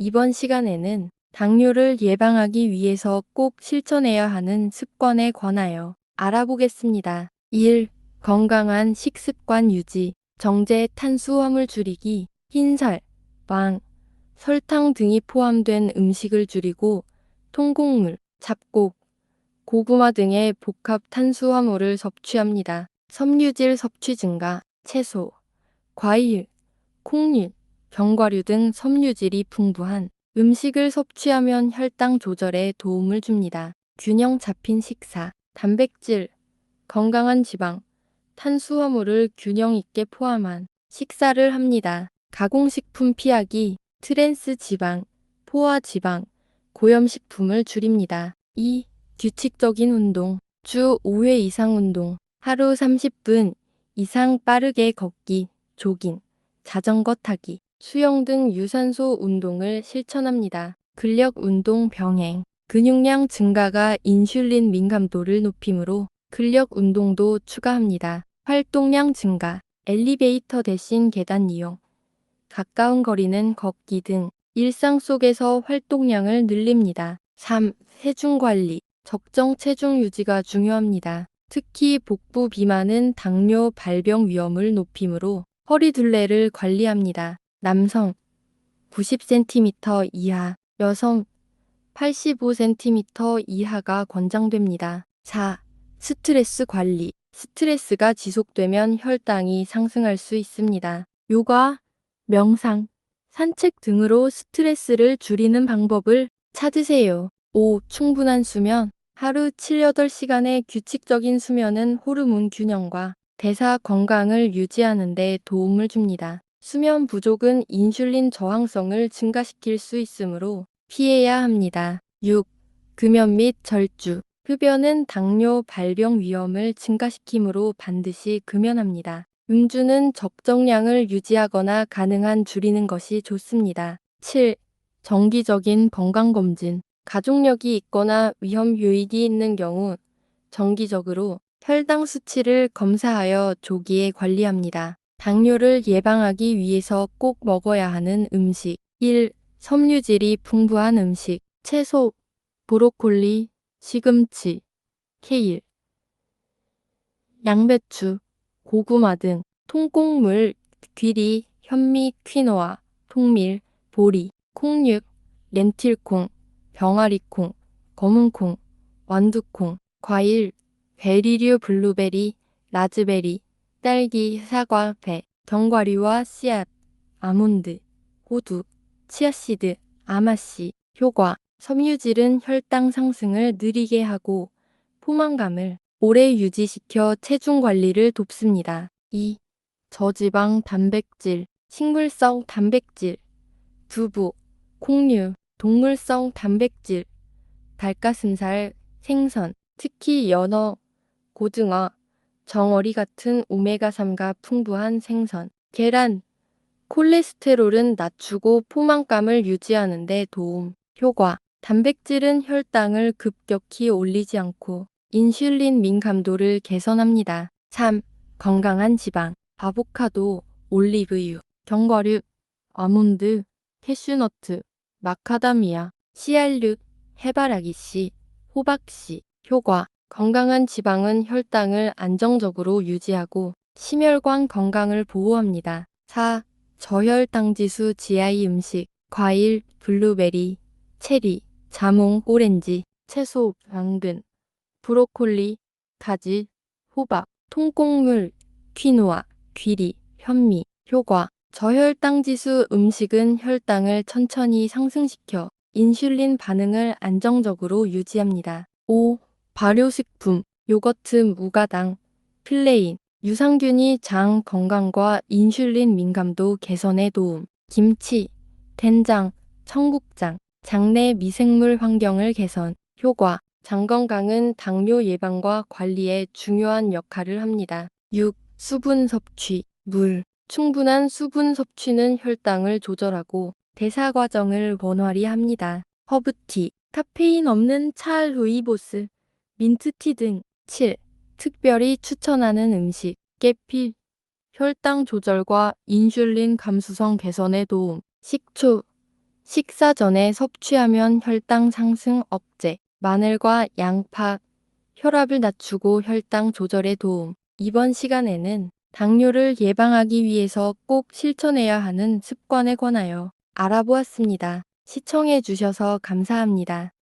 이번 시간에는 당뇨를 예방하기 위해서 꼭 실천해야 하는 습관에 관하여 알아보겠습니다. 1. 건강한 식습관 유지, 정제 탄수화물 줄이기, 흰살, 빵, 설탕 등이 포함된 음식을 줄이고 통곡물, 잡곡, 고구마 등의 복합 탄수화물을 섭취합니다. 섬유질 섭취 증가, 채소, 과일, 콩류, 견과류 등 섬유질이 풍부한 음식을 섭취하면 혈당 조절에 도움을 줍니다. 균형 잡힌 식사, 단백질, 건강한 지방, 탄수화물을 균형 있게 포함한 식사를 합니다. 가공식품 피하기, 트랜스 지방, 포화 지방, 고염식품을 줄입니다. 2. 규칙적인 운동, 주 5회 이상 운동, 하루 30분 이상 빠르게 걷기, 조깅, 자전거 타기, 수영 등 유산소 운동을 실천합니다. 근력 운동 병행, 근육량 증가가 인슐린 민감도를 높이므로 근력 운동도 추가합니다. 활동량 증가, 엘리베이터 대신 계단 이용, 가까운 거리는 걷기 등 일상 속에서 활동량을 늘립니다. 3. 체중 관리, 적정 체중 유지가 중요합니다. 특히 복부 비만은 당뇨 발병 위험을 높이므로 허리 둘레를 관리합니다. 남성 90cm 이하, 여성 85cm 이하가 권장됩니다. 4. 스트레스 관리. 스트레스가 지속되면 혈당이 상승할 수 있습니다. 요가, 명상, 산책 등으로 스트레스를 줄이는 방법을 찾으세요. 5. 충분한 수면. 하루 7, 8시간의 규칙적인 수면은 호르몬 균형과 대사 건강을 유지하는 데 도움을 줍니다. 수면 부족은 인슐린 저항성을 증가시킬 수 있으므로 피해야 합니다. 6. 금연 및 절주. 흡연은 당뇨 발병 위험을 증가시키므로 반드시 금연합니다. 음주는 적정량을 유지하거나 가능한 줄이는 것이 좋습니다. 7. 정기적인 건강검진. 가족력이 있거나 위험 요인이 있는 경우 정기적으로 혈당 수치를 검사하여 조기에 관리합니다. 당뇨를 예방하기 위해서 꼭 먹어야 하는 음식. 1. 섬유질이 풍부한 음식. 채소, 브로콜리, 시금치, 케일, 양배추, 고구마 등 통곡물, 귀리, 현미, 퀴노아, 통밀, 보리, 콩육, 렌틸콩, 병아리콩, 검은콩, 완두콩, 과일, 베리류 블루베리, 라즈베리, 딸기, 사과, 배, 견과류와 씨앗, 아몬드, 호두, 치아씨드, 아마씨, 효과, 섬유질은 혈당 상승을 느리게 하고 포만감을 오래 유지시켜 체중 관리를 돕습니다. 2. 저지방 단백질, 식물성 단백질, 두부, 콩류, 동물성 단백질, 닭가슴살, 생선, 특히 연어, 고등어, 정어리 같은 오메가3가 풍부한 생선, 계란, 콜레스테롤은 낮추고 포만감을 유지하는 데 도움, 효과, 단백질은 혈당을 급격히 올리지 않고 인슐린 민감도를 개선합니다. 3. 건강한 지방, 아보카도, 올리브유, 견과류, 아몬드, 캐슈너트, 마카다미아, 씨알육, 해바라기씨, 호박씨, 효과, 건강한 지방은 혈당을 안정적으로 유지하고 심혈관 건강을 보호합니다. 4. 저혈당 지수 GI 음식, 과일, 블루베리, 체리, 자몽, 오렌지, 채소, 당근, 브로콜리, 가지, 호박, 통곡물, 퀴노아, 귀리, 현미, 효과, 저혈당 지수 음식은 혈당을 천천히 상승시켜 인슐린 반응을 안정적으로 유지합니다. 5. 발효식품, 요거트 무가당, 플레인, 유산균이 장 건강과 인슐린 민감도 개선에 도움, 김치, 된장, 청국장, 장내 미생물 환경을 개선, 효과, 장 건강은 당뇨 예방과 관리에 중요한 역할을 합니다. 6. 수분 섭취, 물, 충분한 수분 섭취는 혈당을 조절하고 대사 과정을 원활히 합니다. 허브티, 카페인 없는 차 루이보스, 민트티 등 7. 특별히 추천하는 음식, 깨피, 혈당 조절과 인슐린 감수성 개선에 도움, 식초, 식사 전에 섭취하면 혈당 상승 억제, 마늘과 양파, 혈압을 낮추고 혈당 조절에 도움. 이번 시간에는 당뇨를 예방하기 위해서 꼭 실천해야 하는 습관에 관하여 알아보았습니다. 시청해 주셔서 감사합니다.